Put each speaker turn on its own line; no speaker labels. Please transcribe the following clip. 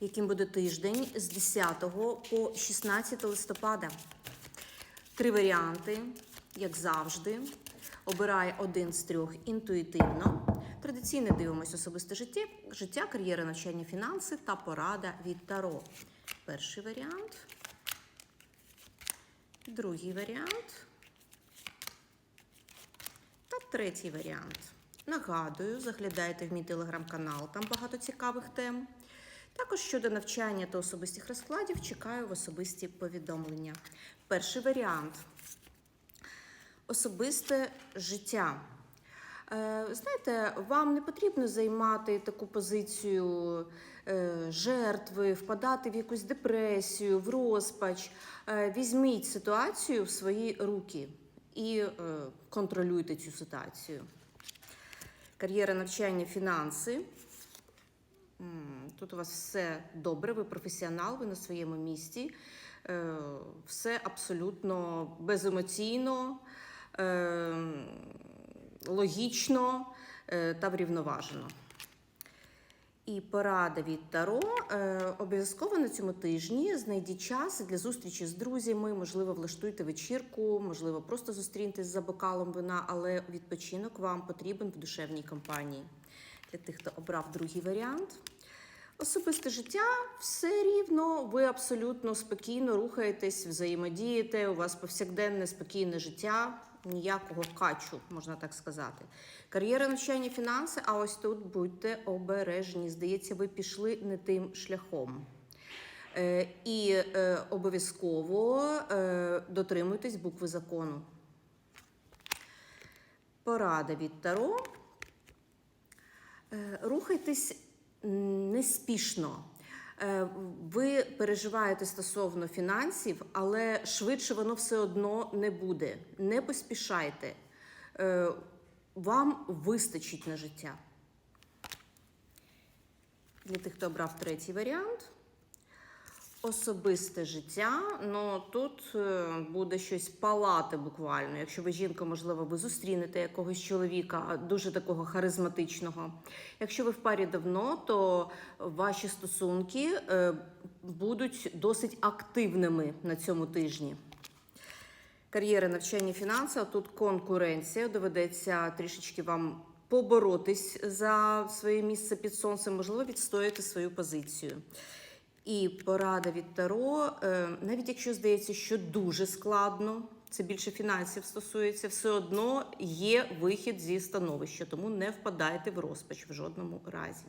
яким буде тиждень з 10 по 16 листопада. Три варіанти, як завжди. Обирай один з трьох інтуїтивно. Традиційно дивимось особисте життя, життя, кар'єра, навчання, фінанси та порада від Таро. Перший варіант. Другий варіант. Та третій варіант. Нагадую, заглядайте в мій телеграм-канал, там багато цікавих тем. Також щодо навчання та особистих розкладів чекаю в особисті повідомлення. Перший варіант особисте життя. Е, Знаєте, вам не потрібно займати таку позицію е, жертви, впадати в якусь депресію, в розпач. Е, Візьміть ситуацію в свої руки і контролюйте цю ситуацію. Кар'єра навчання, фінанси. Тут у вас все добре, ви професіонал, ви на своєму місці. Е, Все абсолютно беземоційно, е, логічно е, та врівноважено. І порада від Таро. Обов'язково на цьому тижні знайдіть час для зустрічі з друзями. Можливо, влаштуйте вечірку, можливо, просто зустріньтесь за бокалом вина, але відпочинок вам потрібен в душевній компанії. Для тих, хто обрав другий варіант. Особисте життя все рівно, ви абсолютно спокійно рухаєтесь, взаємодієте, у вас повсякденне спокійне життя, ніякого качу, можна так сказати. Кар'єра навчання фінанси, а ось тут будьте обережні. Здається, ви пішли не тим шляхом. Е, і е, обов'язково е, дотримуйтесь букви закону. Порада від Таро. Е, Рухайтесь неспішно. Е, Ви переживаєте стосовно фінансів, але швидше воно все одно не буде. Не поспішайте. Е, Вам вистачить на життя. Для тих, хто обрав третій варіант. Особисте життя, ну тут е, буде щось палати буквально. Якщо ви жінка, можливо, ви зустрінете якогось чоловіка, дуже такого харизматичного. Якщо ви в парі давно, то ваші стосунки е, будуть досить активними на цьому тижні. Кар'єра, навчання, фінанси, а тут конкуренція. Доведеться трішечки вам поборотись за своє місце під сонцем, можливо, відстояти свою позицію. І порада від Таро, е, навіть якщо здається, що дуже складно, це більше фінансів стосується, все одно є вихід зі становища, тому не впадайте в розпач в жодному разі.